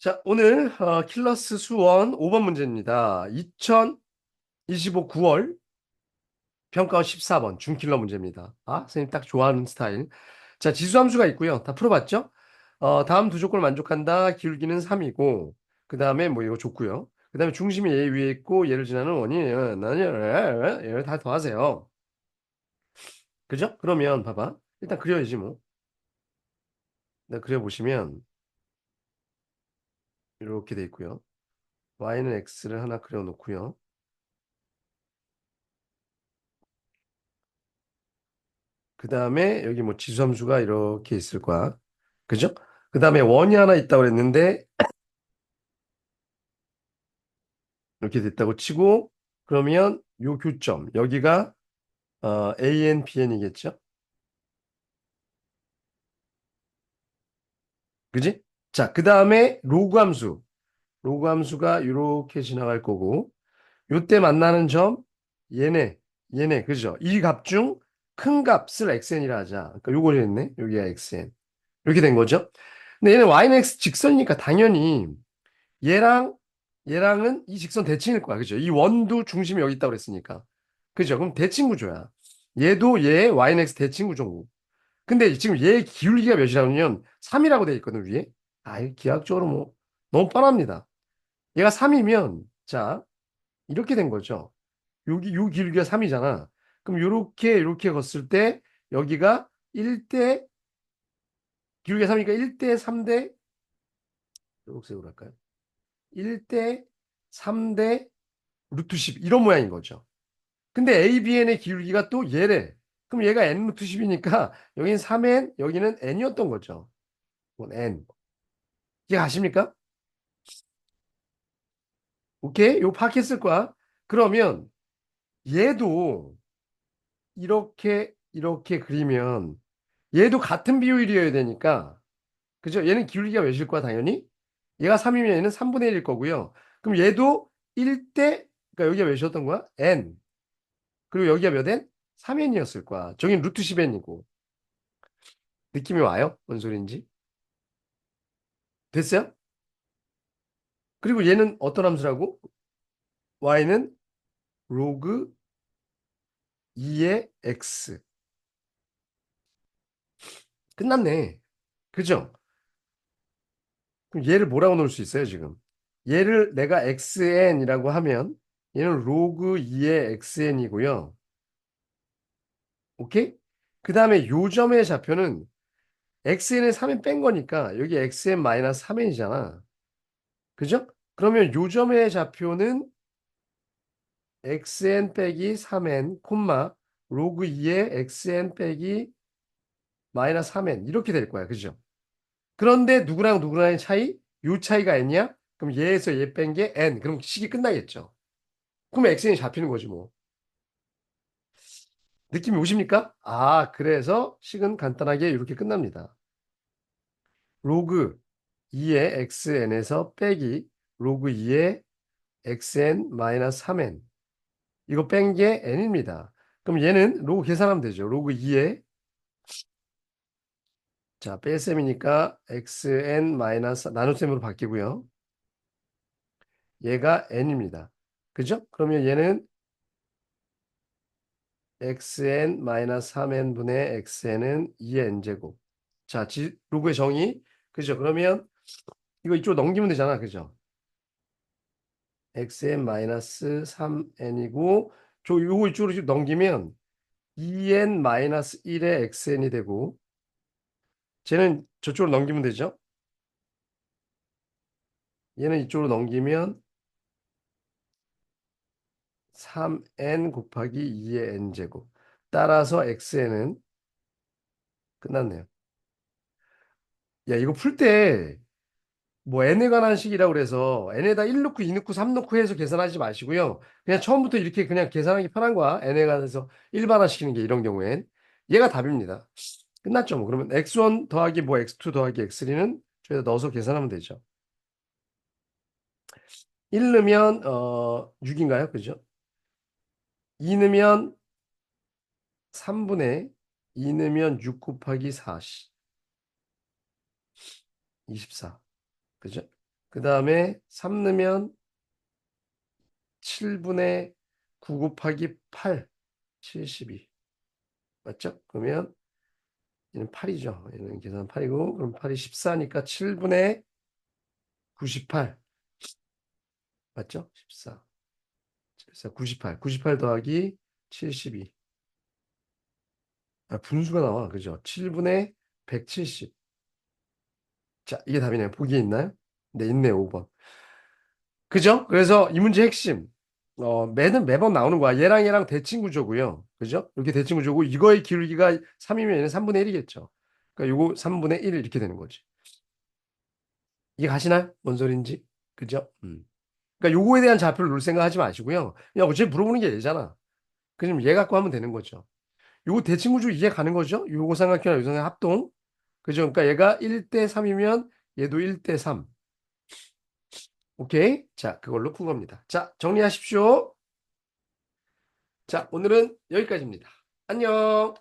자, 오늘 어, 킬러스 수원 5번 문제입니다. 2025 9월 평가원 14번 중킬러 문제입니다. 아, 선생님 딱 좋아하는 스타일. 자, 지수함수가 있고요. 다 풀어봤죠? 어, 다음 두 조건을 만족한다. 기울기는 3이고 그 다음에 뭐 이거 좋고요. 그 다음에 중심이 얘 위에 있고 얘를 지나는 원인은 얘를 다 더하세요. 그죠? 그러면 봐봐. 일단 그려야지 뭐. 네, 그려보시면 이렇게 돼 있고요. y는 x를 하나 그려 놓고요. 그 다음에 여기 뭐 지수함수가 이렇게 있을 거야. 그죠? 그 다음에 원이 하나 있다고 그랬는데 이렇게 됐다고 치고 그러면 요 교점 여기가 어, AN, BN이겠죠? 그지? 자, 그 다음에 로그 함수. 로그 함수가 이렇게 지나갈 거고 요때 만나는 점 얘네, 얘네, 그죠? 이 값 중 큰 값을 xn이라 하자. 그러니까 요걸 했네. 여기가 xn. 이렇게 된 거죠. 근데 얘는 y는 x 직선이니까 당연히 얘랑 얘랑은 이 직선 대칭일 거야. 그죠? 이 원도 중심이 여기 있다고 그랬으니까. 그죠? 그럼 대칭 구조야. 얘도 얘 y는 x 대칭 구조고. 근데 지금 얘 기울기가 몇이라면 3이라고 돼 있거든, 위에. 아, 이 기하학적으로 뭐 너무 뻔합니다. 얘가 3이면 자, 이렇게 된 거죠. 여기 요 기울기가 3이잖아. 그럼 요렇게 요렇게 걷을 때 여기가 1대 기울기가 3이니까 1대 3대 초록색으로 할까요? 1대 3대 루트 10 이런 모양인 거죠. 근데 ABN의 기울기가 또 얘래. 그럼 얘가 n 루트 10이니까 여기는 3n, 여기는 n이었던 거죠. 이건 n. 이해 가십니까? 오케이? 요 파악했을 거야. 그러면 얘도 이렇게 이렇게 그리면 얘도 같은 비율이어야 되니까 그죠? 얘는 기울기가 몇일 거야 당연히? 얘가 3이면 얘는 3분의 1일 거고요. 그럼 얘도 1대 그러니까 여기가 몇이었던 거야? n. 그리고 여기가 몇 n? 3n이었을 거야. 저긴 루트 10n이고. 느낌이 와요? 뭔 소린지? 됐어요? 그리고 얘는 어떤 함수라고? y는 로그 2의 x. 끝났네. 그죠? 그럼 얘를 뭐라고 놓을 수 있어요, 지금? 얘를 내가 xn이라고 하면 얘는 로그 2의 xn이고요. 오케이? 그 다음에 요점의 좌표는 xn에 3엔 뺀 거니까 여기 xn 마이너스 3n이잖아. 그죠? 그러면 요점의 좌표는 xn 빼기 3n, 콤마 로그 2의 xn 빼기 마이너스 3n 이렇게 될 거야. 그죠? 그런데 누구랑 누구랑의 차이? 요 차이가 n이야? 그럼 얘에서 얘 뺀 게 n. 그럼 식이 끝나겠죠. 그럼 xn이 잡히는 거지 뭐. 느낌이 오십니까? 아, 그래서 식은 간단하게 이렇게 끝납니다. 로그 2의 xn에서 빼기 로그 2의 xn 마이너스 3n 이거 뺀 게 n입니다. 그럼 얘는 로그 계산하면 되죠. 로그 2의 자, 뺄셈이니까 xn 나눗셈으로 바뀌고요. 얘가 n입니다. 그죠? 그러면 얘는 xn 마이너스 3n 분의 xn은 2n 제곱. 자, 지, 로그의 정의. 그죠? 그러면 이거 이쪽으로 넘기면 되잖아. 그죠? xn 마이너스 3n이고 저 요거 이쪽으로 넘기면 2n 마이너스 1의 xn이 되고 쟤는 저쪽으로 넘기면 되죠? 얘는 이쪽으로 넘기면 3n 곱하기 2의 n제곱. 따라서 xn은 끝났네요. 야, 이거 풀 때 뭐 n에 관한 식이라고 그래서 n에다 1 넣고 2 넣고 3 넣고 해서 계산하지 마시고요. 그냥 처음부터 이렇게 그냥 계산하기 편한 거야. n에 관해서 일반화시키는 게 이런 경우엔 얘가 답입니다. 끝났죠. 뭐 그러면 x1 더하기 뭐 x2 더하기 x3는 저기다 넣어서 계산하면 되죠. 1 넣으면 어 6인가요? 그죠? 2 넣으면 3분의 2 넣으면 6 곱하기 4 24. 그죠? 그 다음에 3 넣으면 7분의 9 곱하기 8, 72. 맞죠? 그러면 얘는 8이죠. 얘는 계산 8이고 그럼 8이 14니까 7분의 98. 맞죠? 14. 그래서 98. 98 더하기 72. 아, 분수가 나와. 그죠? 7분의 170. 자, 이게 답이네요. 보기에 있나요? 네, 있네요. 5번. 그죠? 그래서 이 문제 핵심. 어, 매는 매번 나오는 거야. 얘랑 얘랑 대칭 구조고요. 그죠? 이렇게 대칭 구조고 이거의 기울기가 3이면 얘는 3분의 1이겠죠. 그러니까 요거 3분의 1 이렇게 되는 거지. 이게 가시나요? 뭔 소린지? 그죠? 음. 그러니까 요거에 대한 좌표를 놓을 생각 하지 마시고요. 그냥 어차피 물어보는 게 얘잖아. 그럼 얘 갖고 하면 되는 거죠. 요거 대칭 구조 이해 가는 거죠? 요거 삼각형이랑 요 삼각형 합동. 그죠? 그러니까 얘가 1대 3이면 얘도 1대 3. 오케이? 자, 그걸로 푼 겁니다. 자, 정리하십시오. 자, 오늘은 여기까지입니다. 안녕.